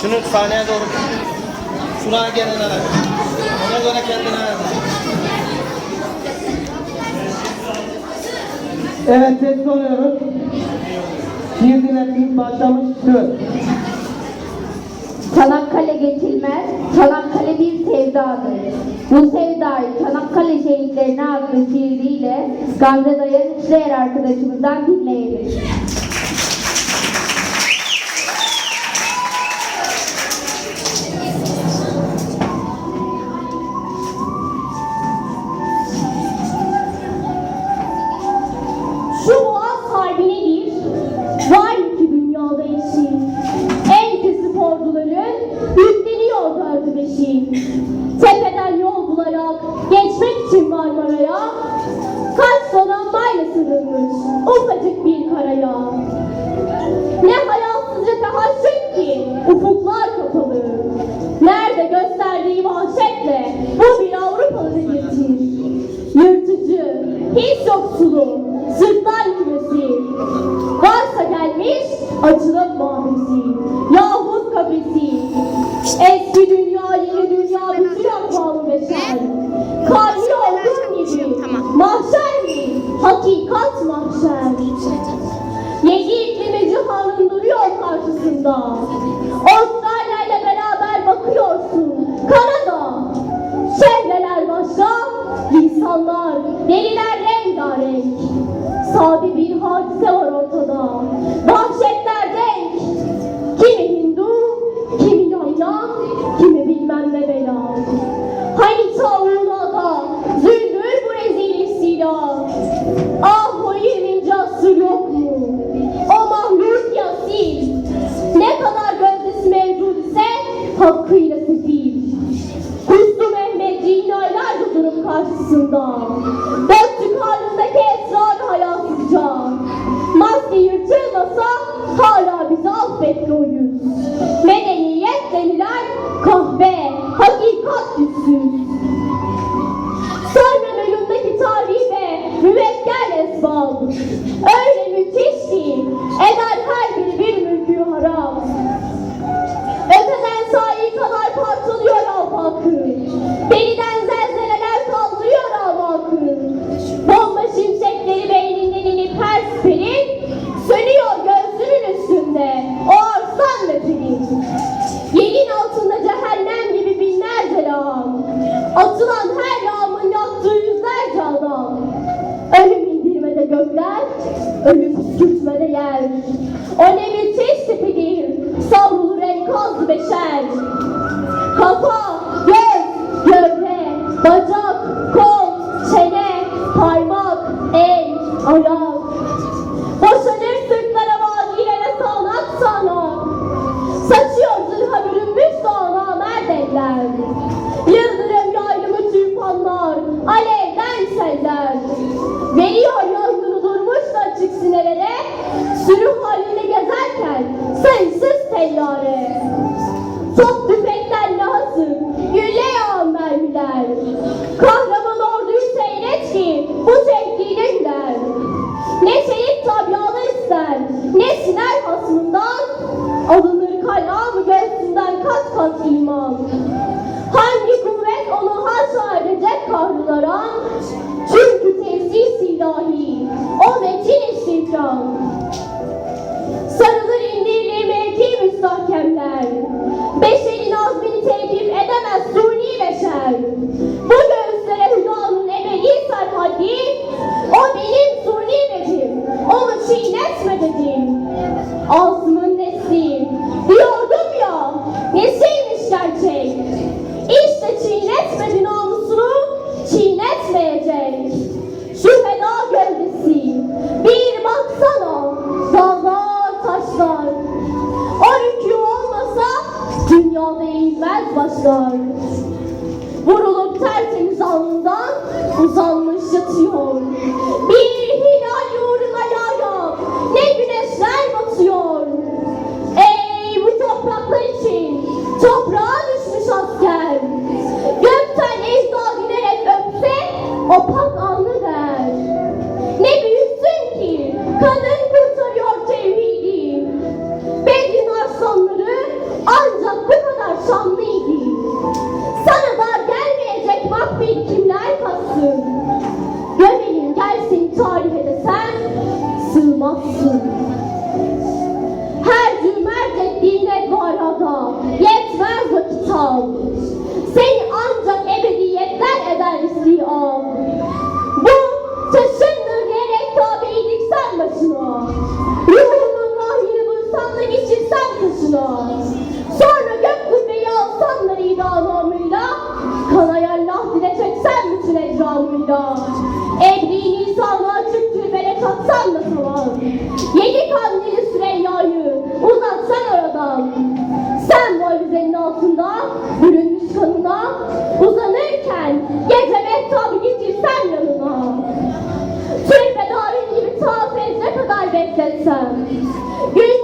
Şunu sahneye doğru. Şuraya gelene ver. Ona göre kendine. Evet ses oluyoruz. Şiir dinletimiz başlamıştır. Çanakkale geçilmez, Çanakkale bir sevdadır. Bu sevdayı Çanakkale şehitlerine adlı şiiriyle Gamze Dayan İşler arkadaşımızdan dinleyelim. İçin Marmara'ya, kaç donanmayla sürülmüş ufacık bir karaya. Ne hayalsızca tehaşüt ki ufuklar kapalı. Nerede gösterdiği vahşetle bu bir Avrupalı getir. Yırtıcı, hiç yoksulu, sırtlan kümesi. Varsa gelmiş açılıp karşısında. Hakkıyla sefil. Kustu Mehmetciğin aylarca durup karşısında. Dörtlük halindeki esrar hayasızca. Maske yırtılmasa hala bizi affetti o yüz. Medeniyet denilen kahve, hakikat yüzsüz. Sonra önündeki tarih ve müvekkel esbab. Öyle müthiş ki eder her biri yer. Ne müthiş tipidir, savrulur enkaz beşer. Kafa, göz, gövde, bacak, teyyare. Top tüfekler lazım, gülle yağan mermiler. Kahraman orduyu seyret ki bu tehdide güler. Ne çelik tabyalar ister, ne siner hasmından, alınır kalamı göğsünden kat kat iman. Hangi kuvvet onu haşa edecek kahrulara? Çünkü tevzi ilahi, o metin istihkam. Bye. Vurulup tertemiz alnından uzanmış yatıyor. Bir bom. Sem awesome. You.